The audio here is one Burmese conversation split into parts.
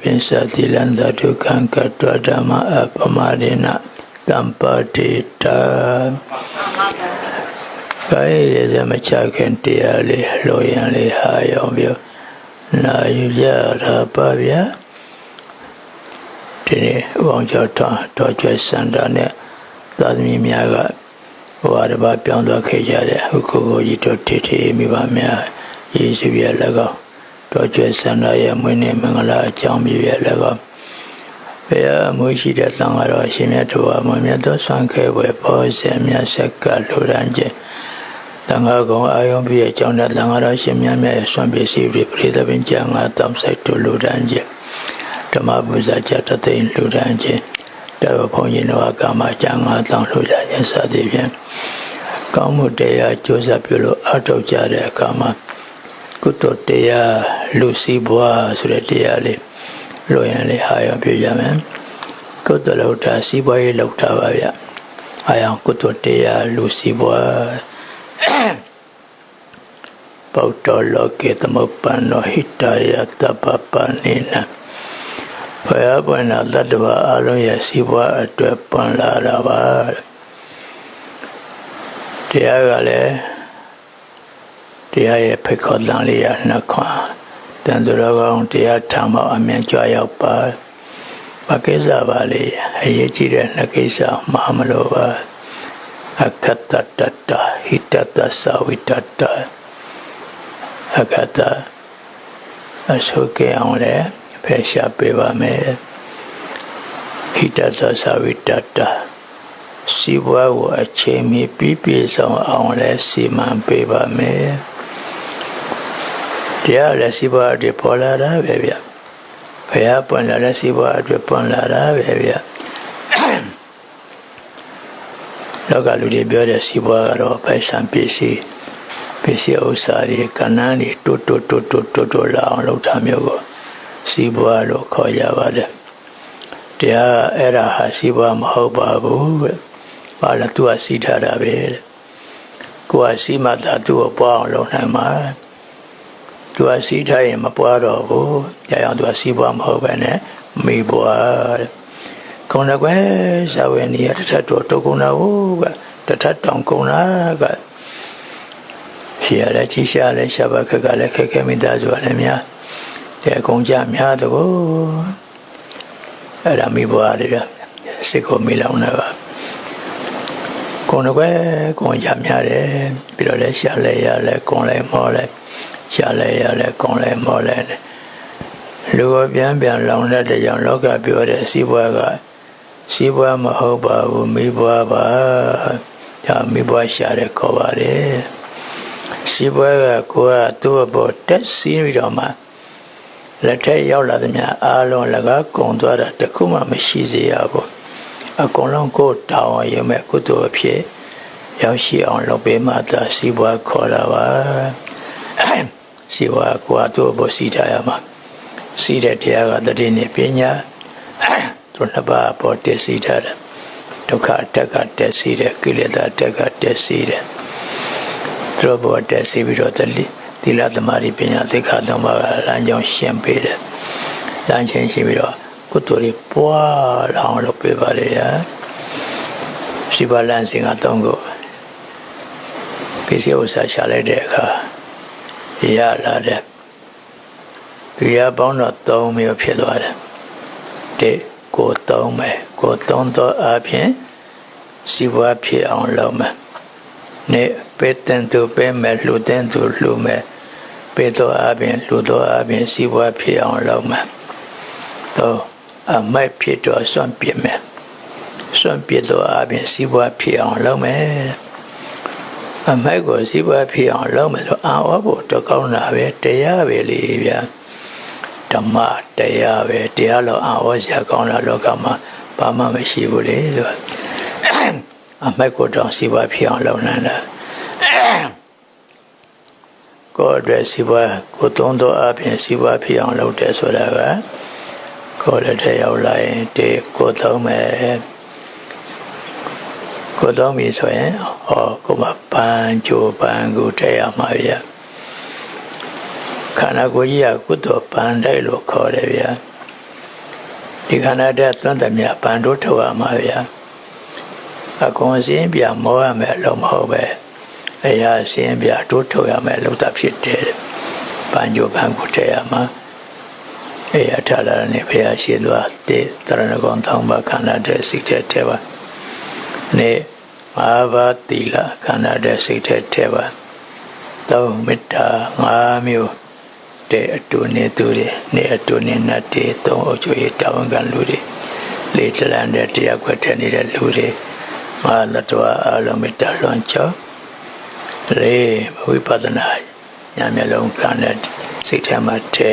ပိစတိလန္တဒုက္ခံကတ္တဓမ္မအပမရိနတံပါတိတာခိုင်းရစမချခင်တရားလေးလိုရင်လေးဟာရောင်ပြောနာယူကြတာပါဗျာဒီနေ့ဝေါကျော်ထွန်းတော်ကျွဲစန္ဒာနဲ့သာသမီများကဘဝတစ်ပါးပြောင်းသွားခဲ့ကြတဲ့ဟုကိုကိုကြီးတို့ထေထေမိဘများယေရှုရဲ့လက်ကောက် တော်ကျွဲစန္ဒာရဲ့မွေးနေ့မင်္ဂလာအကြောင်းပြည့်ရဲ့လက်ကောက်ဘုရားမွေးရှိတဲ့သံဃာတော်ရှင်မြတ်တို့ဟာမွေးမြတ်သောဆွမ်းခဲပွဲပေါ်စေမြတ်ဆက်ကလူရန်ကျတန်ခါကောင်အာယုံပြည့်အကြောင်းနဲ့တန်ခါတော်ရှင်မြတ်မြတ်ရဲ့ဆွမ်းပစ္စည်းတွေပရိသပင်ကျန်ငါတောင်းဆိုင်တို့လူရန်ကျဓမ္မပူဇာကြတသိန်းလူရန်ကျတော်ဘုန်းကြီးတို့ကကာမကျန်ငါတောင်းလူရန်ကျစသည်ဖြင့်ကောင်းမှုတရားကြိုးစားပြုလို့အထောက်ကြတဲ့အခါမှာ ကုသိုလ်တရားလူစီးပွားဆိုတဲ့တရားလေးလိုရင်လေးဟာရောပြရမယ်ကုသိုလ်လောက်တာစီးပွားရေးလောက်တာပါဗျအာယံကုသိုလ်တရားလူစီးပွားပောတ္တလောကေသမုပ္ပန္နောဟိတယတပပနိနဘုရားပွင့်လာတတ္တဝအလုံးရဲ့စီးပွားအတွက်ပန်လာတာပါတရားကလည်း တရားရဲ့ဖိတ်ခေါ်တန်လေးရနှစ်ခွန်တန်သူတော်ကောင်းတရားထမ်းမအမြင်ကြွရောက်ပါဘာကိစ္စပါလေအရေးကြီးတဲ့နှစ်ကိစ္စမမလို့ပါအခတ္တတတဟိတတသဝိတတအခတ္တအဆုကေအောင်လေဖယ်ရှားပေးပါမယ်ဟိတတသဝိတတစီဘွားကိုအချိန်မီပြည့်ပြည့်စုံအောင်လဲစီမံပေးပါမယ် တရားလည်းစီဘွားတွေပေါ်လာတာပဲဗျဘုရားပွင့်လာတဲ့စီဘွားတွေပွင့်လာတာပဲဗျလောကလူတွေပြောတဲ့စီဘွားကတော့ပိုက်ဆံပစ္စည်းပစ္စည်းဥစ္စာတွေကဏ္ဍတွေတိုးတိုးတိုးတိုးတိုးတိုးလာအောင်လုပ်တာမျိုးကိုစီဘွားလို့ခေါ်ကြပါတယ်တရားအဲ့ဒါဟာစီဘွားမဟုတ်ပါဘူးပဲဘာလဲသူကစီးထားတာပဲကိုကစီးမှသာသူ့ကိုပွားအောင်လုပ်နိုင်မှာ သူကစီးထားရင်မပွားတော့ဘူးကြာအောင်သူကစီးပွားမဟုတ်ပဲနဲ့မိပွားတဲ့ကုံကွယ်ဇဝေနီရတထတော်တုတ်ကုံနာဟုတ်ကတထတောင်ကုံနာကရှိရလဲချိရှာလဲရှာဘခက်ကလည်းခက်ခဲမိသားစုလည်းများတဲ့ကုံကြများတော့အဲ့ဒါမိဘွားတွေစစ်ကိုမိလောင်နေပါကုံကွယ်ကုံကြများတယ်ပြီးတော့လဲရှာလဲရလဲကုံလဲမောလဲ ရှာလဲရလဲကုံလဲမောလဲလူကပြန်ပြန်လောင်တဲ့ကြောင့်လောကပြောတဲ့စီးပွားကစီးပွားမဟုတ်ပါဘူးမိဘွားပါဒါမိဘွားရှာတဲ့ခေါ်ပါတယ်စီးပွားကကိုကသူ့အပေါ်တက်စီးပြီးတော့မှလက်ထက်ရောက်လာသည်များအားလုံးလကားကုံသွားတာတခုမှမရှိစေရဘူးအကုန်လုံးကိုတောင်းရမဲ့ကုသိုလ်အဖြစ်ရောက်ရှိအောင်လုပ်ပေးမှသာစီးပွားခေါ်တာပါ စီးပွားကိုကသူ့အပေါ်စီးထားရမှာစီးတဲ့တရားကတတိနဲ့ပညာသူနှစ်ပါးပေါ်တည်စီးထားတယ်ဒုက္ခတက်ကတက်စီးတယ်ကိလေသာတက်ကတက်စီးတယ်သူတို့ဘောတက်စီးပြီးတော့တလိသီလသမာဓိပညာသိက္ခာသုံးပါးကလမ်းကြောင်းရှင်းပေးတယ်လမ်းချင်းရှင်းပြီးတော့ကုသိုလ်တွေပွားလောင်လုပ်ပေးပါလေရရှိပါလန်းစင်ကသုံးကိုပစ္စည်းဥစ္စာရှာလိုက်တဲ့အခါ ရလာတဲ့ဒီရပေါင်းတော့၃မျိုးဖြစ်သွားတယ်တဲ့ကိုသုံးမယ်ကိုသုံးတော့အပြင်စီဝါဖြစ်အောင်လုပ်မယ်နေပေတန်သူပဲမယ်လှူတဲ့သူလှူမယ်ပေတော့အပြင်လှူတော့အပြင်စီဝါဖြစ်အောင်လုပ်မယ်တော့အမိုက်ဖြစ်တော့စွန့်ပြစ်မယ်စွန့်ပြစ်တော့အပြင်စီဝါဖြစ်အောင်လုပ်မယ် အမိုက်ကိုစီဝါဖြစ်အောင်လုပ်မယ်ဆိုအာဝဖို့တော့ကောင်းတာပဲတရားပဲလေဗျာဓမ္မတရားပဲတရားလို့အာဝဇာကောင်းတာလောကမှာဘာမှမရှိဘူးလေလို့အမိုက်ကိုတောင်စီပွားဖြစ်အောင်လုပ်နိုင်တာကိုယ်အတွက်စီပွားကိုသုံးတော့အပြင်စီပွားဖြစ်အောင်လုပ်တယ်ဆိုတာကကိုယ်လက်ထက်ရောက်လာရင်တေကိုသုံးမယ် ကိုသုံးပြီဆိုရင်ဟောကိုမပန်းကြိုပန်းကိုထည့်ရမှာဗျာခန္ဓာကိုယ်ကြီးကကုသိုလ်ပန်တိုက်လို့ခေါ်တယ်ဗျာဒီခန္ဓာတက်သွန်တမြပန်တို့ထုတ်ရမှာဗျာအကုန်စင်းပြမောရမယ်လို့မဟုတ်ပဲအရာစင်းပြတို့ထုတ်ရမယ်လို့တာဖြစ်တယ်ပန်ကြိုပန်ကိုထည့်ရမှာအေးအထာလာနဲ့ဘုရားရှိသွားတဲ့တရဏဂုံတောင်းပါခန္ဓာတဲ့စိတ်တဲ့ထဲပါ နေငါးပါးတိလခန္ဓာတဲ့စိတ်တဲ့ထဲပါသုံးမေတ္တာငါးမျိုးတဲ့အတူနေသူတွေနေအတူနေနတ်တွေသုံးအုပ်ချုပ်ရေးတာဝန်ခံလူတွေလေတလန်တဲ့တရားခွက်ထက်နေတဲ့လူတွေမဟာလတ္တဝအလုံးမေတ္တာလွန်ချောလေဝိပဿနာညာမျက်လုံးကနဲ့စိတ်ထဲမှာထဲ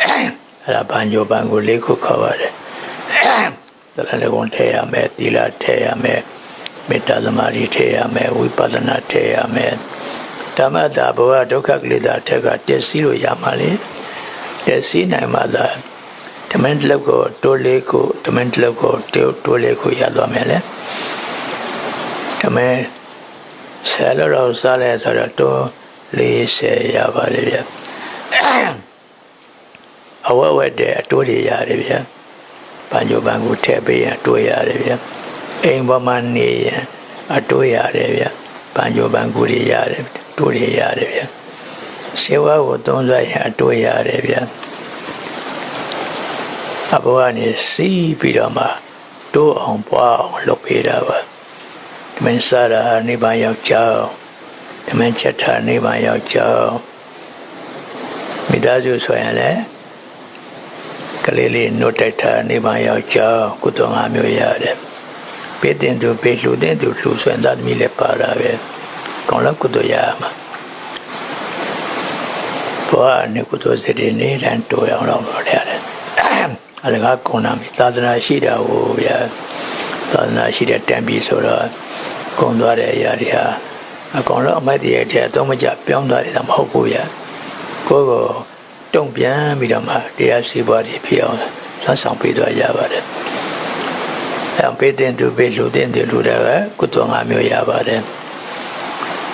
အဲ့ဒါဘန်ဂျိုဘန်ကိုလေးခုခေါ်ပါတယ်တ ရဏဂုံထဲရမယ်သီလထဲရမယ်မေတ္တာသမာဓိထဲရမယ်ဝိပဿနာထဲရမယ်ဓမ္မတာဘဝဒုက္ခကလေးတာထက်ကတက်စီလို့ရမှာလေတက်စီနိုင်မှသာဓမ္မတလောက်ကိုတိုးလေးကိုဓမ္မတလောက်ကိုတိုးလေးကိုရသွားမယ်လေဓမ္မဆယ်လို့တော့စားလဲဆိုတော့တိုး40ရပါလေဗျအဝက်ဝက်တဲ့အတိုးတွေရတယ်ဗျ ပန်းကြိုပန်းကိုထည့်ပေးရင်အတိုးရတယ်ဗျအိမ်ပေါ်မှာနေရင်အတိုးရတယ်ဗျပန်းကြိုပန်းကိုတွေရတယ်တိုးတွေရတယ်ဗျစေဝါကိုသုံးစားရင်အတိုးရတယ်ဗျအဘဝနေစီးပြီးတော့မှတိုးအောင်ပွားအောင်လုပ်ပေးတာပါမင်းစားတာနိဗ္ဗာန်ရောက်ကြောင်းဓမ္မချက်ထာနိဗ္ဗာန်ရောက်ကြောင်းမိသားစုဆိုရင်လည်း ကလေးလေးနှုတ်တိုက်ထာနိဗ္ဗာန်ရောက်ကြောင်းကုသိုလ်ငါမျိုးရတယ်ပေးတင်သူပေးလှူတဲ့သူလှူဆွမ်းသားသမီးလည်းပါတာပဲကောင်းလို့ကုသိုလ်ရမှာဘောအနေကုသိုလ်စိတ်တွေနေတန်းတိုးအောင်လုပ်လို့ရတယ်အလကားကုံနာမီသာသနာရှိတာကိုဗျာသာသနာရှိတဲ့တံပြီးဆိုတော့ကုံသွားတဲ့အရာတွေဟာအကောင်လုံးအမိုက်တည်းရဲ့အသုံးမကျပြောင်းသွားတယ်မဟုတ်ဘူးဗျာကိုယ်ကို တုံ့ပြန်ပြီးတော့မှတရားစီးပွားတွေဖြစ်အောင်ဆွမ်းဆောင်ပေးသွားရပါတယ်အဲပေးတဲ့သူပေးလူတဲ့သူလူတွေကကုသိုလ်၅မျိုးရပါတယ်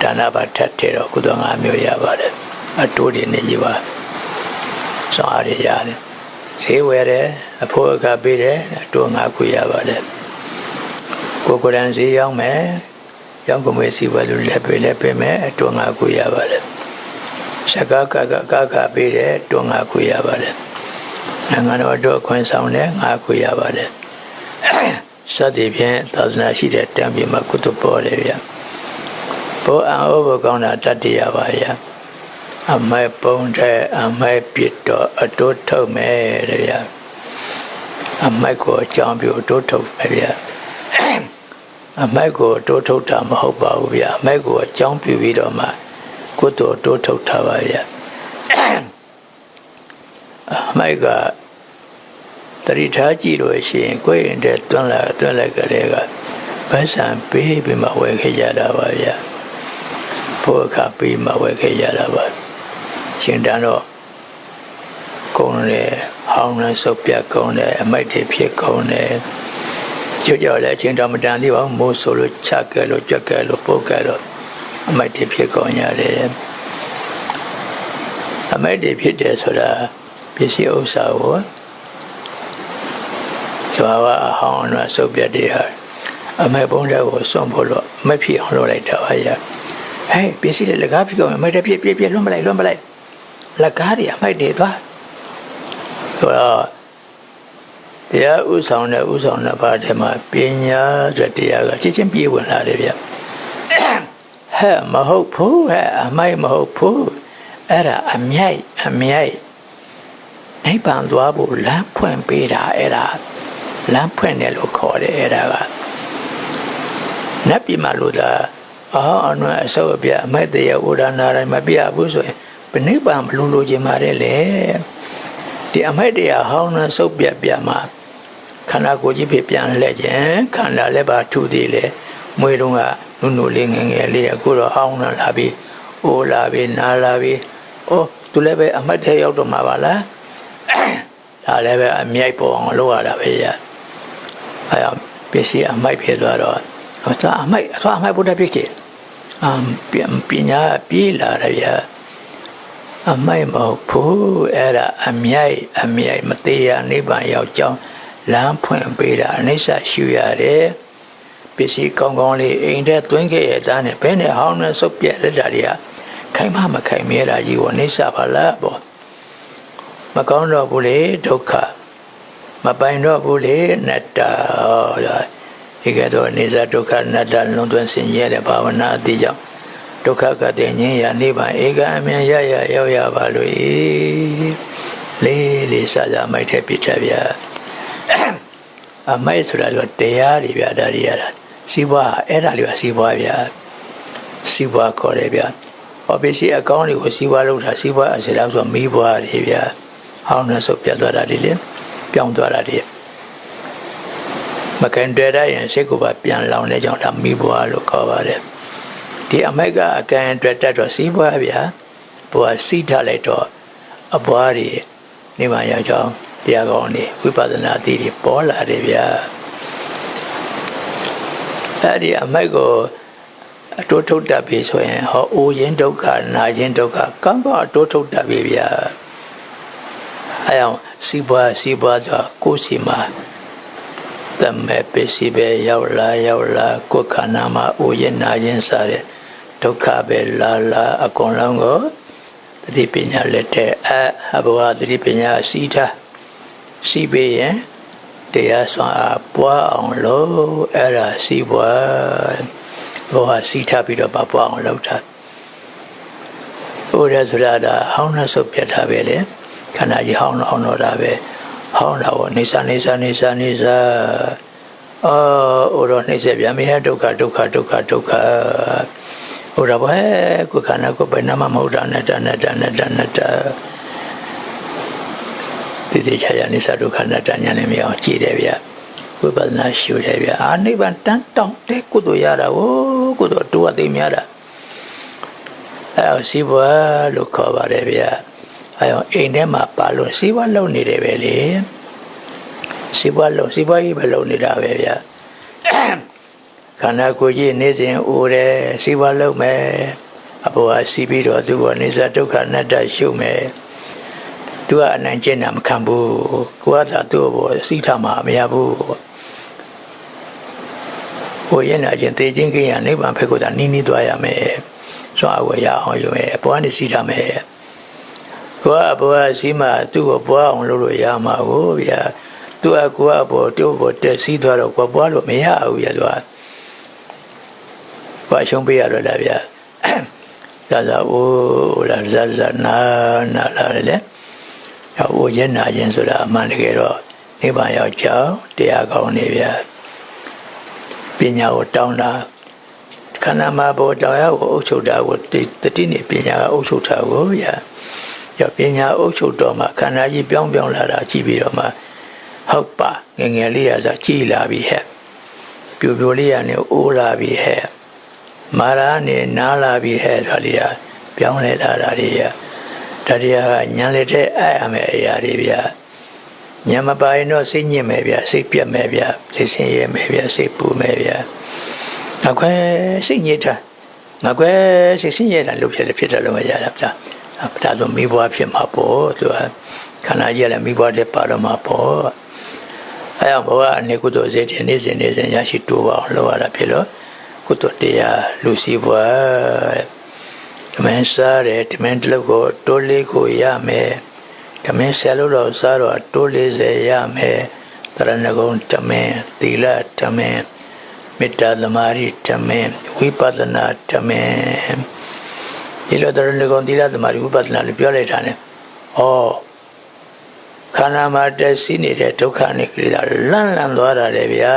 ဒါနပါထက်တဲ့တော့ကုသိုလ်၅မျိုးရပါတယ်အတိုးတွေနဲ့ကြီးပါစောအားရရတယ်ဈေးဝယ်တယ်အဖို့အခါပေးတယ်အတိုး၅ခုရပါတယ်ကိုကိုယ်တိုင်ဈေးရောက်မယ်ရောင်းကုန်ဝယ်စီဝယ်လို့လက်ပေးလက်ပေးမယ်အတိုး၅ခုရပါတယ် စကားကကကကပေးတယ်တွန်း၅ခုရပါတယ်နိုင်ငံတော်အတွက်ခွင့်ဆောင်တယ်၅ခုရပါတယ်စသည်ဖြင့်သာသနာရှိတဲ့တံပြေမှာကုသပေါ်တယ်ဗျဘောအံဩဘောကောင်းတာတတ္တရပါဗျအမိုက်ပုံတဲ့အမိုက်ပြစ်တော့အတိုးထုတ်မယ်တဲ့ဗျအမိုက်ကိုအကြောင်းပြအတိုးထုတ်မယ်ဗျအမိုက်ကိုအတိုးထုတ်တာမဟုတ်ပါဘူးဗျအမိုက်ကိုအကြောင်းပြပြီးတော့မှ ကုသိုလ်တိုးထုတ်ထားပါဗျအမိုက်ကတတိထားကြည့်လို့ရှိရင်ကိုယ်ရင်တဲ့တွန်းလာတွန်းလိုက်ကလေးကဗတ်ဆံပေးပြီးမှဝယ်ခဲ့ကြတာပါဗျဖို့အခါပေးမှဝယ်ခဲ့ကြတာပါရှင်တန်တော့ကုန်းတယ်ဟောင်းနဲ့စုပ်ပြတ်ကုန်းတယ်အမိုက်တွေဖြစ်ကုန်းတယ်ကြွကြော်လည်းအချိန်တော်မတန်သေးပါဘူးမိုးဆိုလို့ချက်ကြဲလို့ကြွက်ကဲလို့ပုတ်ကဲလို့အမိုက်တွေဖြစ်ကုန်ရတယ် အမိုက်တွေဖြစ်တယ်ဆိုတာပစ္စည်းဥစ္စာကိုသွားဝအဟောင်းနဲ့စုပ်ပြတ်တွေဟာအမိုက်ပုံးတဲ့ကိုစွန့်ဖို့လို့မဖြစ်အောင်လုပ်လိုက်တာပါရဟဲ့ပစ္စည်းတွေလကားဖြစ်ကုန်အမိုက်တွေပြည့်ပြည့်ပြည့်လွှမ်းမလိုက်လွှမ်းမလိုက်လကားတွေအမိုက်တွေသွားဆိုတော့တရားဥဆောင်တဲ့ဥဆောင်တဲ့ဘာထဲမှာပညာဆိုတရားကချင်းချင်းပြေးဝင်လာတယ်ဗျဟဲ့မဟုတ်ဘူးဟဲ့အမိုက်မဟုတ်ဘူး အဲ့ဒါအမြိုက်အမြိုက်နိဗ္ဗာန်သွားဖို့လမ်းဖွင့်ပေးတာအဲ့ဒါလမ်းဖွင့်တယ်လို့ခေါ်တယ်အဲ့ဒါကနတ်ပြည်မှာလို့သာအော်အနွယ်အစောအပြအမိုက်တရားဝဒနာတိုင်းမပြဘူးဆိုရင်ဘယ်နိဗ္ဗာန်ဘလို့လိုချင်ပါတယ်လေဒီအမိုက်တရားဟောင်းနှဆုပ်ပြပြမှာခန္ဓာကိုယ်ကြီးဖြစ်ပြန်လဲခြင်းခန္ဓာလည်းပါထူသေးလေမွေးတုန်းကနုနုလေးငယ်ငယ်လေးအခုတော့ဟောင်းလာပြီအိုးလာပြီနားလာပြီ အိုးသူလည်းပဲအမတ်ထဲရောက်တော့မှာပါလားဒါလည်းပဲအမြိုက်ပေါ်အောင်လုပ်ရတာပဲရအဲပစ္စည်းအမိုက်ဖြစ်သွားတော့အသာအမိုက်အသာအမိုက်ဘုဒ္ဓဖြစ်ချင်အမ်ပညာပြေးလာတယ်ဗျာအမိုက်မဟုတ်ဘူးအဲ့ဒါအမြိုက်အမြိုက်မသေးရနိဗ္ဗာန်ရောက်ကြောင်းလမ်းဖွင့်ပေးတာအနိစ္စရှုရတယ်ပစ္စည်းကောင်းကောင်းလေးအိမ်ထဲသွင်းခဲ့ရတဲ့နဲ့ဘယ်နဲ့ဟောင်းနဲ့စုပ်ပြက်လက်တာတွေက ခိုင်မမခိုင်မဲတာကြီးကိုအနိစ္စပါလားပေါ့မကောင်းတော့ဘူးလေဒုက္ခမပိုင်တော့ဘူးလေနတ္တဒီကတော့နေဇဒုက္ခနတ္တလုံးသွင်းဆင်ရဲတဲ့ဘာဝနာအတိကြောင့်ဒုက္ခကတည်းငြင်းရနိဗ္ဗာန်ဧကအမြင်ရရရောက်ရပါလို့လေးလေးစားစားမိုက်တဲ့ပြစ်တယ်ဗျာအမိုက်ဆိုတာကတရားတွေဗျာဒါတွေရတာစီးပွားအဲ့ဒါလေးကစီးပွားဗျာစီးပွားခေါ်တယ်ဗျာ ဟောပစ္စည်းအကောင့်တွေကိုစီးပွားလုပ်တာစီးပွားအစလောက်ဆိုမီးပွားတွေဗျာဟောင်းနဲ့ဆိုပြတ်သွားတာတွေလေပြောင်းသွားတာတွေမကန်တွေ့ရရင်စိတ်ကိုပါပြန်လောင်တဲ့ကြောင့်ဒါမီးပွားလို့ခေါ်ပါတယ်ဒီအမိုက်ကအကန်အတွက်တက်တော့စီးပွားဗျာဘုရားစီးထားလိုက်တော့အပွားတွေနေမှရောက်ကြောင်းတရားကောင်းနေဝိပဿနာအသီးတွေပေါ်လာတယ်ဗျာအဲ့ဒီအမိုက်ကို အတိုးထုတ်တတ်ပြီဆိုရင်ဟောအိုရင်ဒုက္ခနာရင်ဒုက္ခကံကအတိုးထုတ်တတ်ပြီဗျာအဲအောင်စီးပွားစီးပွားဆိုကိုယ်စီမှာတမဲပစ္စည်းပဲရောက်လာရောက်လာကိုယ်ခန္ဓာမှာအိုရင်နာရင်စားတဲ့ဒုက္ခပဲလာလာအကုန်လုံးကိုသတိပညာလက်ထက်အဘဝသတိပညာစီးထားစီးပေးရင်တရားစွမ်းအားပွားအောင်လို့အဲ့ဒါစီးပွား ဘောဟာစီးထားပြီးတော့မပွားအောင်လုပ်တာဟိုရဆိုတာဒါဟောင်းနှဆုပ်ပြတ်တာပဲလေခန္ဓာကြီးဟောင်းတော့ဟောင်းတော့တာပဲဟောင်းတာကိုနေစာနေစာနေစာနေစာအော်ဟိုတော့နှိမ့်ဆက်ပြန်ပြီဟဲ့ဒုက္ခဒုက္ခဒုက္ခဒုက္ခဟိုတော့ဘယ်ကိုခန္ဓာကိုဘယ်နာမှမဟုတ်တာနဲ့တနဲ့တနဲ့တနဲ့တတိတိချာချာနိစ္စဒုက္ခနဲ့တညာလည်းမရအောင်ကြည်တယ်ဗျဝိပဿနာရှုတယ်ဗျအာနိဗ္ဗာန်တန်းတောင်းတဲ့ကုသိုလ်ရတာဟို ကုသိုလ်တိုးအသိများတာအဲစီဘွားလို့ခေါ်ပါတယ်ဗျအဲအိမ်ထဲမှာပါလို့စီဘွားလုံနေတယ်ပဲလေစီဘွားလုံစီဘွားကြီးပဲလုံနေတာပဲဗျခန္ဓာကိုယ်ကြီးနေစဉ်အိုတယ်စီဘွားလုံမယ်အဘောကစီးပြီးတော့သူကနိစ္စဒုက္ခအနတ္တရှုမယ်သူကအနိုင်ကျင့်တာမခံဘူးကိုကသာသူ့ဘောစီးထားမှာမရဘူး ဟိုရင်နာချင်းတေချင်းကိရနိဗ္ဗာန်ဖက်ကိုသာနီးနီးသွားရမယ်စွာအဝရအောင်ယူမယ်ဘဝနဲ့စီးထားမယ်ကိုကဘဝစီးမှသူ့ကိုဘဝအောင်လုပ်လို့ရမှာကိုဗျာသူကကိုကဘောတိုးဘောတက်စီးသွားတော့ကိုဘဝလို့မရဘူးဗျာသူကဘာရှုံးပေးရတော့လားဗျာဇာဇာအိုးလာဇာဇာနာနာလာလေဟိုရဲ့နာခြင်းဆိုတာအမှန်တကယ်တော့နိဗ္ဗာန်ရောက်ကြောင်းတရားကောင်းနေဗျာ ပညာကိုတောင်းတာခန္ဓာမှာဘောတောင်းရကိုအုပ်ချုပ်တာကိုတတိနေပညာကအုပ်ချုပ်တာကိုဗျာရောပညာအုပ်ချုပ်တော့မှခန္ဓာကြီးပြောင်းပြောင်းလာတာကြည့်ပြီးတော့မှဟုတ်ပါငငယ်လေးရဆိုကြည်လာပြီဟဲ့ပြိုပြိုလေးရနေအိုးလာပြီဟဲ့မာရာနေနားလာပြီဟဲ့ဆိုလေးရပြောင်းလဲလာတာတွေရဒါတရားကညံလက်တဲ့အဲ့ရမယ်အရာတွေဗျာ ညံမပိုင်တော့စိတ်ညစ်မယ်ဗျာစိတ်ပြတ်မယ်ဗျာစိတ်ဆင်းရဲမယ်ဗျာစိတ်ပူမယ်ဗျာငါခွဲစိတ်ညစ်တာငါခွဲစိတ်ဆင်းရဲတာလို့ဖြစ်တယ်ဖြစ်တယ်လို့မရတာဗျာဒါဆိုမိဘွားဖြစ်မှာပေါ့သူကခန္ဓာကြီးလည်းမိဘွားတဲ့ပါတော့မှာပေါ့အဲအောင်ဘဝအနေကုသိုလ်စိတ်တွေနေ့စဉ်နေ့စဉ်ရရှိတိုးပါအောင်လုပ်ရတာဖြစ်လို့ကုသိုလ်တရားလူစီဘွားဓမင်းစားတယ်ဓမင်းတလုတ်ကိုတိုးလေးကိုရမယ် ဓမင်းဆယ်လို့တော့စားတော့တိုးလေးစေရမယ်တရဏဂုံဓမင်းသီလဓမင်းမေတ္တာသမารိဓမင်းဝိပဿနာဓမင်းဒီလိုတရဏဂုံသီလသမารိဝိပဿနာလို့ပြောလိုက်တာ ਨੇ ဩခန္ဓာမှာတက်စီးနေတဲ့ဒုက္ခနဲ့ကိလေသာလန့်လန့်သွားတာလေဗျာ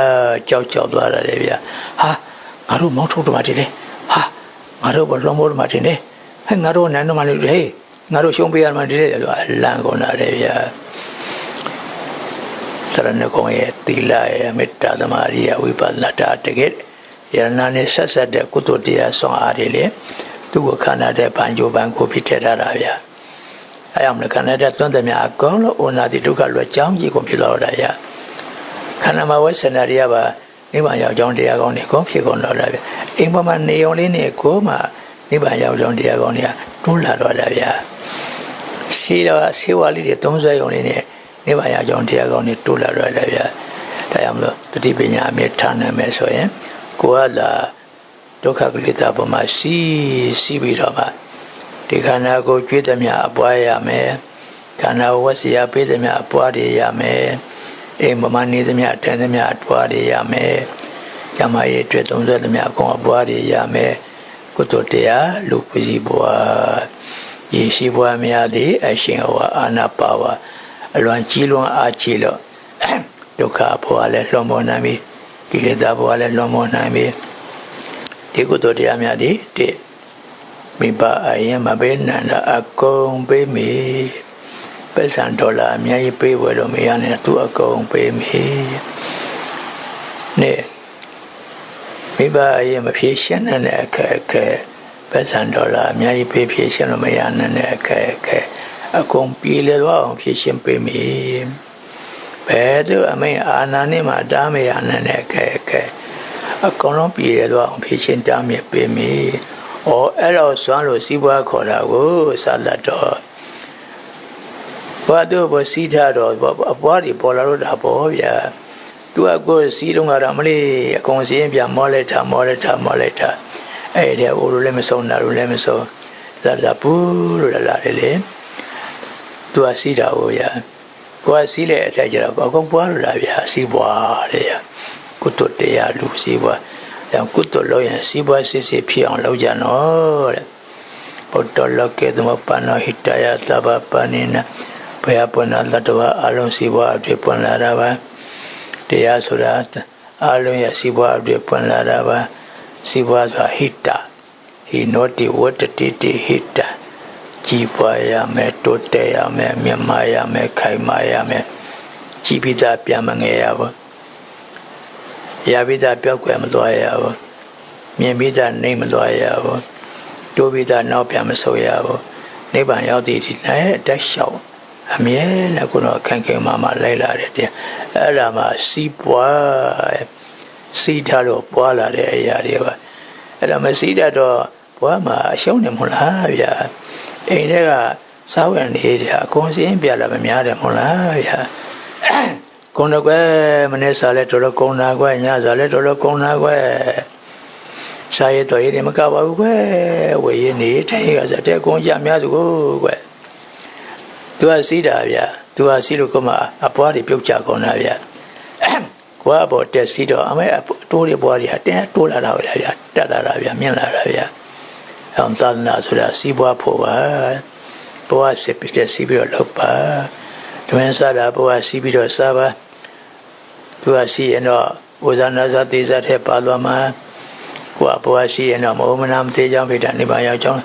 ကြောက်ကြောက်သွားတာလေဗျာဟာငါတို့မောင်းထုတ်တမတင်လေဟာငါတို့ဘလုံးမိုးတမတင်လေဟဲ့ငါတို့နန်းတော်မလေးဟေး ငါတို့ရှုံးပေးရမှာဒီလေလို့လန့်ကုန်တာလေဗျာသရဏဂုံရဲ့သီလရဲ့မေတ္တာသမာဓိရဲ့ဝိပဿနာတာတကယ်ယရနာနဲ့ဆက်ဆက်တဲ့ကုသိုလ်တရားဆောင်အားတွေလေသူ့ကိုခန္ဓာတဲ့ပန်ကြိုပန်ကိုဖြစ်ထည့်ထားတာဗျာအဲအောင်လည်းခန္ဓာတဲ့သွန်သမျှအကုန်လုံးဩနာတိဒုက္ခလွယ်ကြောင်းကြီးကိုဖြစ်လာတာရခန္ဓာမှာဝိသနာရိယပါနိဗ္ဗာန်ရောက်ကြောင်းတရားကောင်းတွေကိုဖြစ်ကုန်တော့တာဗျအိမ်ပေါ်မှာနေုံလေးနဲ့ကိုမှ နိဗ္ဗာန်ရောက်ကြောင်းတရားကောင်းတွေကတွန်းလာတော့တာဗျဆေးတော့ဆေးဝါးလေးတွေသုံးဆွဲုံလေးနဲ့နိဗ္ဗာန်ရကြောင်းတရားကောင်းတွေတိုးလာတော့တယ်ဗျာဒါကြောင့်မလို့တတိပညာအမြဲထားနိုင်မယ်ဆိုရင်ကိုယ်ကလာဒုက္ခကလိတာပေါ်မှာစီးစီးပြီးတော့မှဒီခန္ဓာကိုယ်ကျွေးသမျှအပွားရမယ်ခန္ဓာဝတ်စရာပေးသမျှအပွားတွေရမယ်အိမ်မမနေသမျှတန်သမျှအပွားတွေရမယ်ဇမရဲ့အတွက်သုံးသသမျှအကုန်အပွားတွေရမယ် ကုသိုလ်တရားလူပစီဘွားဒီရှိဘွားများသည်အရှင်ဟောအာနာပါဝါအလွန်ကြီးလွန်အားကြီးလို့ဒုက္ခဘဝလည်းလွန်မောနိုင်ပြီကိလေသာဘဝလည်းလွန်မောနိုင်ပြီဒီကုသိုလ်တရားများသည်တိမိဘအရင်မပေးနိုင်တာအကုန်ပေးမိပတ်စံဒေါ်လာအများကြီးပေးဝယ်လို့မရနဲ့သူအကုန်ပေးမိနေ့ မိဘအရင်မဖြေရှင်းနိုင်တဲ့အခက်အခဲပတ်စံဒေါ်လာအများကြီးပေးဖြေရှင်းလို့မရနိုင်တဲ့အခက်အခဲအကုန်ပြေလည်သွားအောင်ဖြေရှင်းပေးမိဘယ်သူအမိန်အာနာနဲ့မှတားမရနိုင်တဲ့အခက်အခဲအကုန်လုံးပြေလည်သွားအောင်ဖြေရှင်းတားမြစ်ပေးမိ။ဩအဲ့တော့စွမ်းလို့စီးပွားခေါ်တာကိုစာလတ်တော့ဘာတို့ဘစီးထားတော့အပွားတွေပေါ်လာတော့တာပေါ့ဗျာ။ သူကကိုစီးတော့ကတော့မလေးအကုန်စင်းပြမောလိုက်တာမောလိုက်တာမောလိုက်တာအဲ့ဒီအိုလိုလည်းမဆုံးတာလိုလည်းမဆုံးလာလာပူလို့လာလာတယ်လေ။သူကစီးတာကိုဗျာ။ကိုကစီးတဲ့အထက်ကျတော့အကုန်ပွားလို့လာဗျာစီးပွားတဲ့ဗျာ။ကုတ္တတရားလူစီးပွားကြောင့်ကုသိုလ်လုပ်ရင်စီးပွားစစ်စစ်ဖြစ်အောင်လုပ်ကြနော်တဲ့ဘုဒ္ဓလောကေသမပန္နဟိတယသဗ္ဗပနိနဘုရားပွင့်လာတတ္တဝအလုံးစီးပွားအဖြစ်ပွင့်လာတာပါ တရားဆိုတာအလုံးရဲ့စီးပွားအဖြစ်ပွင့်လာတာပါစီးပွားဆိုတာဟိတဟိနောတိဝတ္တတိတိဟိတကြီးပွားရမယ်တိုးတက်ရမယ်မြတ်မာရမယ်ခိုင်မာရမယ်ကြီးပိတာပြန်မငယ်ရပါရပိတာပြောက်ွယ်မသွားရဘူးမြင်ပိတာနေမသွားရဘူးတိုးပိတာနောက်ပြန်မဆုတ်ရဘူးနိဗ္ဗာန်ရောက်သည့်ဒီနဲ့တက်လျှောက် အမြဲတမ်းကိုတော့ခံခံမှမှလိုက်လာတယ်တရားအဲ့ဒါမှစီးပွားစီးထားတော့ပွားလာတဲ့အရာတွေပါအဲ့ဒါမစီးတတ်တော့ဘွားမှာအရှုံးနေမလားဗျာအိမ်ထဲကစားဝင်နေတယ်အကုန်စင်းပြလာမများတယ်မဟုတ်လားဗျာကုန်းတော့ကွယ်မနေ့စားလဲတော်တော်ကုန်းနာကွယ်ညစားလဲတော်တော်ကုန်းနာကွယ်စားရတော့ရည်မကပါဘူးကွယ်ဝေရနေထိုင်ကစားတဲ့ကုန်းကြများသူကိုကွယ် သူကစီးတာဗျာသူကစီးလို့ကမှအပွားတွေပြုတ်ကြကုန်တာဗျာကိုကပေါ်တက်စီးတော့အမေတိုးတွေပွားတွေဟာတင်းတိုးလာတာဗျာတက်လာတာဗျာမြင့်လာတာဗျာအောင်သာသနာဆိုတာစီးပွားဖို့ပါဘဝစစ်ပစ်စီးပြီးတော့လောက်ပါဓမ္မစတာဘုရားစီးပြီးတော့စားပါသူကစီးရင်တော့ဥဇာနာဇတိဇတ်ထဲပါသွားမှာကိုကဘုရားစီးရင်တော့မဟုတ်မနာမသေးကြောင်းဖိတာနိဗ္ဗာန်ရောက်ကြောင်း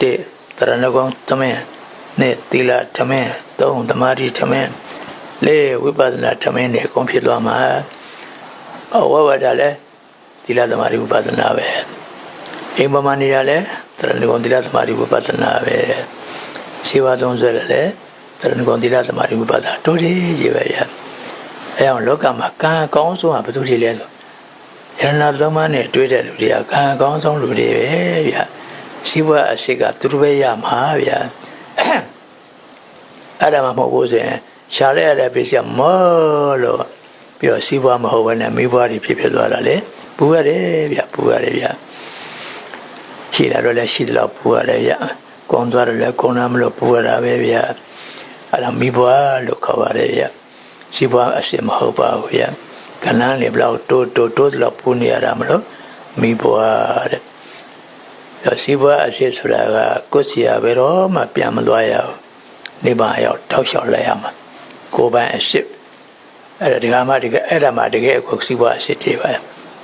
တိတရဏဂုံသမင် နဲ့သီလဓမ္မင်သုံးသမာဓိဓမ္မင်လေးဝိပဿနာဓမ္မင်တွေအကုန်ဖြစ်သွားမှာအဝဝတာလဲသီလသမာဓိဝိပဿနာပဲအိမ်ပမာနေတာလဲတရဏဂုံသီလသမာဓိဝိပဿနာပဲရှိဝသုံးဆွဲလဲသရဏဂုံသီလသမာဓိဝိပဿနာတို့တွေကြီးပဲရအဲအောင်လောကမှာကံအကောင်းဆုံးကဘယ်သူတွေလဲဆိုယရဏသုံးပါးနဲ့တွေ့တဲ့လူတွေကကံအကောင်းဆုံးလူတွေပဲဗျစီးပွားအရှိကသူတို့ပဲရမှာဗျ အဲ့ဒါမှမဟုတ်ဘူးဆိုရင်ရှားရတဲ့ပစ္စည်းမောလို့ပြီးတော့စီးပွားမဟုတ်ဘဲနဲ့မိဘတွေဖြစ်ဖြစ်သွားတာလေပူရတယ်ဗျပူရတယ်ဗျရှိလာတော့လည်းရှိတယ်လို့ပူရတယ်ဗျကုန်းသွားတယ်လည်းကုန်းနာမလို့ပူရတာပဲဗျအဲ့ဒါမိဘလို့ခေါ်ပါတယ်ဗျစီးပွားအစစ်မဟုတ်ပါဘူးဗျကလန်းလေဘလောက်တိုးတိုးတိုးတော့ပူနေရတာမလို့မိဘတဲ့ စီးပွားအစစ်ဆိုတာကကိုယ်စီရဘယ်တော့မှပြန်မလွှားရဘူးနိဗ္ဗာန်ရောက်တောက်လျှောက်လိုက်ရမှာကိုယ်ပိုင်အစစ်အဲ့ဒါဒီကမှဒီကအဲ့ဒါမှတကယ်ကိုစီးပွားအစစ်တွေပါ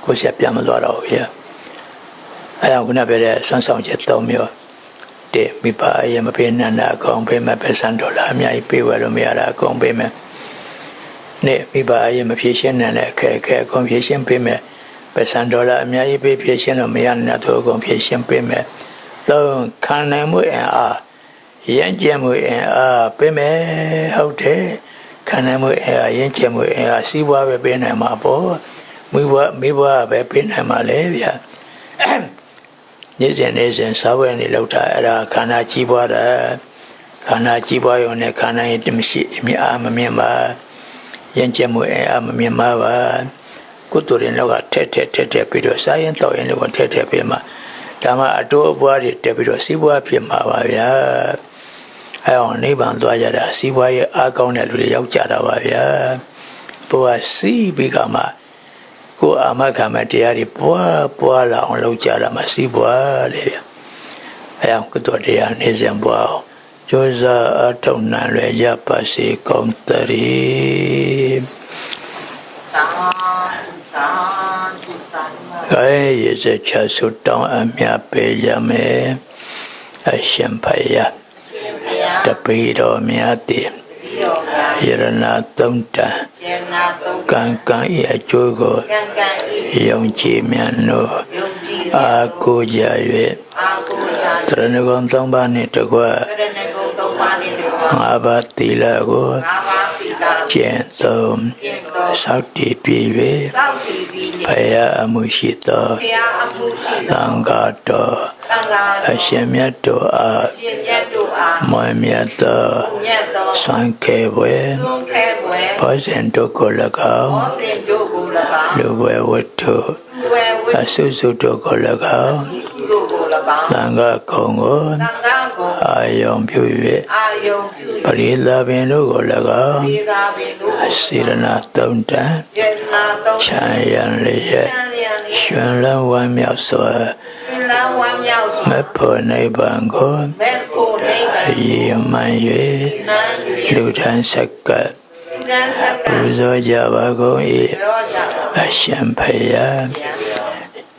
ကိုယ်စီပြန်မလွှားတော့ဘူးဗျအဲ့ဒါကခုနပြောတဲ့ဆွမ်းဆောင်ချက်၃မျိုးတဲ့မိဘအရင်မပေးနိုင်တာအကုန်ပေးမယ်ပဲစံဒေါ်လာအများကြီးပေးဝယ်လို့မရတာအကုန်ပေးမယ်နဲ့မိဘအရင်မဖြည့်ရှင်းနိုင်တဲ့အခက်အခဲအကုန်ဖြည့်ရှင်းပေးမယ် ပဲစံဒေါ်လာအများကြီးပေးဖြည့်ရှင်းလို့မရနိုင်တဲ့အကုန်ဖြည့်ရှင်းပေးမယ်သုံးခံနိုင်မှုအင်အားရင့်ကျက်မှုအင်အားပေးမယ်ဟုတ်တယ်ခံနိုင်မှုအင်အားရင့်ကျက်မှုအင်အားစီးပွားပဲပေးနိုင်မှာပေါ့မိဘမိဘပဲပေးနိုင်မှာလေဗျာနေ့စဉ်နေ့စဉ်စားဝယ်နေလောက်တာအဲ့ဒါခန္ဓာကြီးပွားတာခခန္ဓာကြီးပွားရုံနဲ့ခန္ဓာရဲ့တမရှိအမြအာမမြင်ပါယဉ်ကျေးမှုအအာမမြင်ပါပါ ကုသိုလ်ရင်တော့ထက်ထက်ထက်ထက်ပြီးတော့စာရင်တော့ရင်တော့ထက်ထက်ပြီးမှဒါမှအတိုးအပွားတွေတက်ပြီးတော့စီးပွားဖြစ်မှာပါဗျာအဲအောင်နိဗ္ဗာန်သွားကြတာစီးပွားရဲ့အားကောင်းတဲ့လူတွေရောက်ကြတာပါဗျာဘုရားစီးပြီးကမှကိုယ်အာမခံမဲ့တရားတွေပွားပွားလာအောင်လုပ်ကြတာမှစီးပွားလေဗျာအဲအောင်ကုသိုလ်တရားနေစဉ်ပွားအောင်ကြိုးစားအထောက်နိုင်ရရပါစေကောင်းတည်း သာသာသုသာ အဲရစချဆုတောင်းအမြပေးရမယ်အရှင်ဖယားရှင်ဘုရားတပိတော်မြတ်တည်ပြီးတော်မူယရဏသုံးတန်ကျေနာသုံးကံကံဤအကျိုးကိုကံကံဤယုံကြည်မြန်လို့ယုံကြည်အာကိုကြ၍အာကိုချာတရဏဂုံသုံးပါးနှင့်တကွတရဏဂုံသုံးပါးနှင့်တကွာငါးပါးသီလကိုငါးပါးသီလ ကျင့်သုံးကျင့်တော်စောင့်တည်ပြည့်သောက်တည်ပြီး၍ဖယားအမှုရှိသောဘုရားအမှုရှိသံသောဃာတော်သံဃာအရှင်မြတ်တို့အားရှင်မြတ်တို့အားမွန်မြတ်သောမြတ်သောစံခေဘွယ်သွန်ခဲပွဲဘောဇင်တို့ကို၎င်းဘောဇင်တို့ကို၎င်းလူဘွယ်ဝတ္ထုဝယ်ဝအဆုစုတို့ကို၎င်း တို့ကို၎င်းသံဃာကုံကိုသံဃာကိုအာယုံပြု၍အာယုံပြုပရိသပင်တို့ကို၎င်းသေသာပင်တို့ကိုစေရနာတုံးတန်ယေနာသုံးချမ်းရန်လျက်ချမ်းလျံလျရွှင်လန်းဝမ်းမြောက်စွာရှင်လန်းဝမ်းမြောက်စွာမဖို့နိဗ္ဗာန်ကိုမဲ့ဖို့နိဗ္ဗာန်ရည်မှန်နန်း၍လူထမ်းဆက်ကပ်၍တန်းစက္ကပူဇော်ကြပါကုန်၏ရောကြအရှင်ဖယား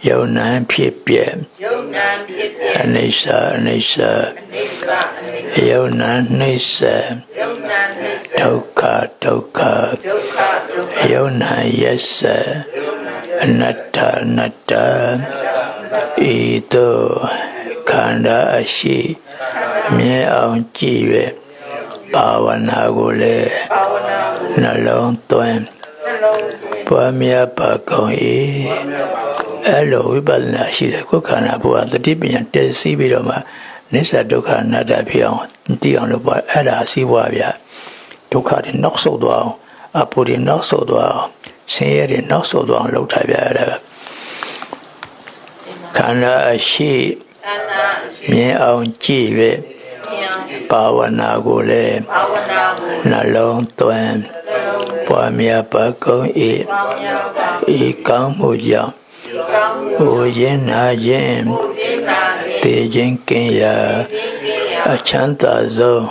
ယုံနံဖြစ်ပြက်ယုံ နာဖြစ်ပြအနိစ္စအနိစ္စအိစ္ဆာအိယုံနာနှိစ္စယုံနာနိစ္စဒုက္ခဒုက္ခဒုက္ခဒုက္ခယုံနာယစ္စအနတ္တအနတ္တဤသို့ခန္ဓာအရှိမြဲအောင်ကြည့်၍ဘာဝနာကိုလည်းဘာဝနာကိုနှလုံးသွင်းနှလုံးသွင်း ပွားများပါကုန်၏အဲ့လိုဝိပဿနာရှိတဲ့ကိုယ်ခန္ဓာဘဝတတိပညာတည်စီးပြီးတော့မှနိစ္စဒုက္ခအနတ္တဖြစ်အောင်သိအောင်လို့ပေါ့အဲ့ဒါစီးပွားဗျာဒုက္ခတွေနောက်ဆုတ်သွားအောင်အပူတွေနောက်ဆုတ်သွားအောင်ဆင်းရဲတွေနောက်ဆုတ်သွားအောင်လုပ်ထားဗျာအဲ့ဒါခန္ဓာအရှိခန္ဓာရှိမြင်အောင်ကြည့်၍ဉာဏ်ဘာဝနာကိုလည်းဘာဝနာကိုနှလုံးသွင်းနှလုံးသွင်း ပွားများပါကုန်၏ပေါင်းများပါဤကောင်းမှုကြောင့်ဒီကောင်းမှုဟိုရင်နာခြင်းကိုကျင်းနာခြင်းတေခြင်းကင်းရာဒီကင်းရာအချမ်းသာဆုံး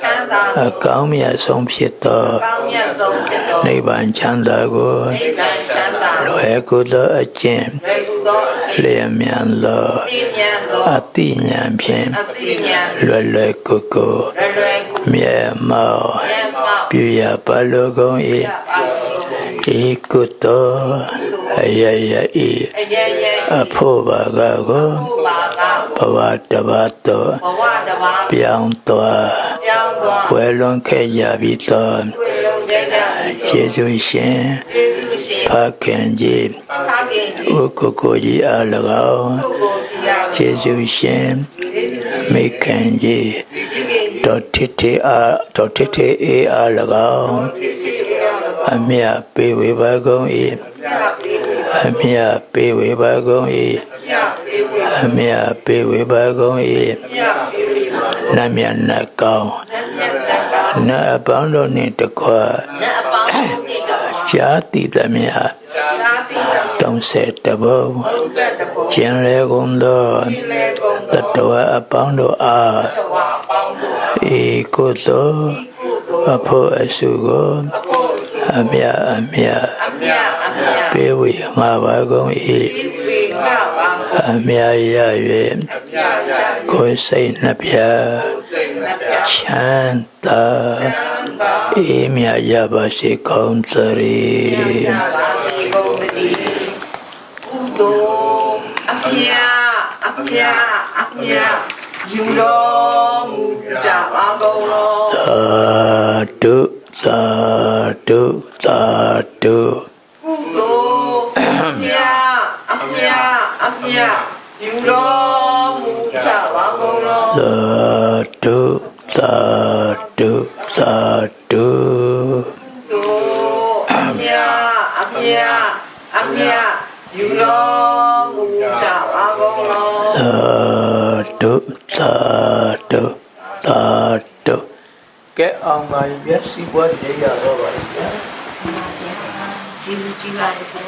ချမ်းသာအကောင်းမြတ်ဆုံးဖြစ်သောကောင်းမြတ်ဆုံးဖြစ်သောနိဗ္ဗာန်ချမ်းသာကိုနိဗ္ဗာန်ချမ်းသာလွယ်ကူသောအကျင့်ရေကူသောအခြင်းလျင်မြန်သောပြည့်မြတ်သောအတိညာဖြင့်အသိဉာဏ်လွယ်လွယ်ကူကူရလွယ်ကူမြဲမောမြတ်မောက် ပြုရပါလိုကုန်ပြ၏ပါလို့ဤကုသိုလ်အယယဤအယေယေအဖို့ဘာကကိုဘုဘာကဘဝတပတ်သောဘဝတဘာပြောင်းသွားပြောင်းသွားဝယ်လွန်ခဲ့ကြပြီးသောတွေ့လုံးကြကြပြီးကျေးဇူးရှင်ကျေးဇူးရှင်ဖခင်ကြီးဖခင်ကြီးဥကိုကိုကြီးအား၎င်းပုဂ္ဂိုလ်ကြီးရကျေးဇူးရှင်ကျေးဇူးရှင်မိခင်ကြီး ဒီကိန်းဒေါ်ထစ်တီအားဒေါ်ထစ်တီအေးအား၎င်းဒီကိန်းရောအမြတ်ပေးဝေပါကုန်၏ပြပေးဝေအမြတ်ပေးဝေပါကုန်၏ပြပေးဝေအမြတ်ပေးဝေပါကုန်၏ပြပေးဝေနတ်မြတ်နတ်ကောင်းနတ်မြတ်တကောင်းနတ်အပေါင်းတို့နှင့်တကွနတ်အပေါင်းတို့နှင့်တကွာဂျာတိသမျှသာ တိတံတုံးဆက်တဘုံဘုဇ္ဇတဘောကျင်လေကုန်သောဒီလေကုံတတဝအပေါင်းတို့အားတဝါပေါင်းတို့ဤကုသိုလ်ကုသိုလ်အဖို့အစုကိုအဖို့စုအမြတ်အမြတ်အမြတ်အမြတ်ပေးဝေမှာပါကုန်၏ဒီဝေငါပါအမြတ်ရ၍အမြတ်ရကိုယ်စိတ်နှပြစိတ်နှပြချမ်းသာသံသာအေးမြတ်ရပါစေကောင်းသရေကြပါစေကုန်သတည်း ကုသိုလ်အမြတ်အမြတ်အမြတ်ယူတော်မူကြပါကုန်လော သာဓုသာဓုသာဓု ကုသိုလ်အမြတ်အမြတ်အမြတ်ယူတော်မူကြပါကုန်လော သာဓုသာ သာဓု တို့အမြအမြအမြယူတော်မူကြပါကုန်လော သာဓုသာဓုသာဓုကဲ အောင်ပါပြီစီပွားနေရတော့ပါဗျာဒီလူကြီးပါလေဗျာဒီဒီပါလေဗျာ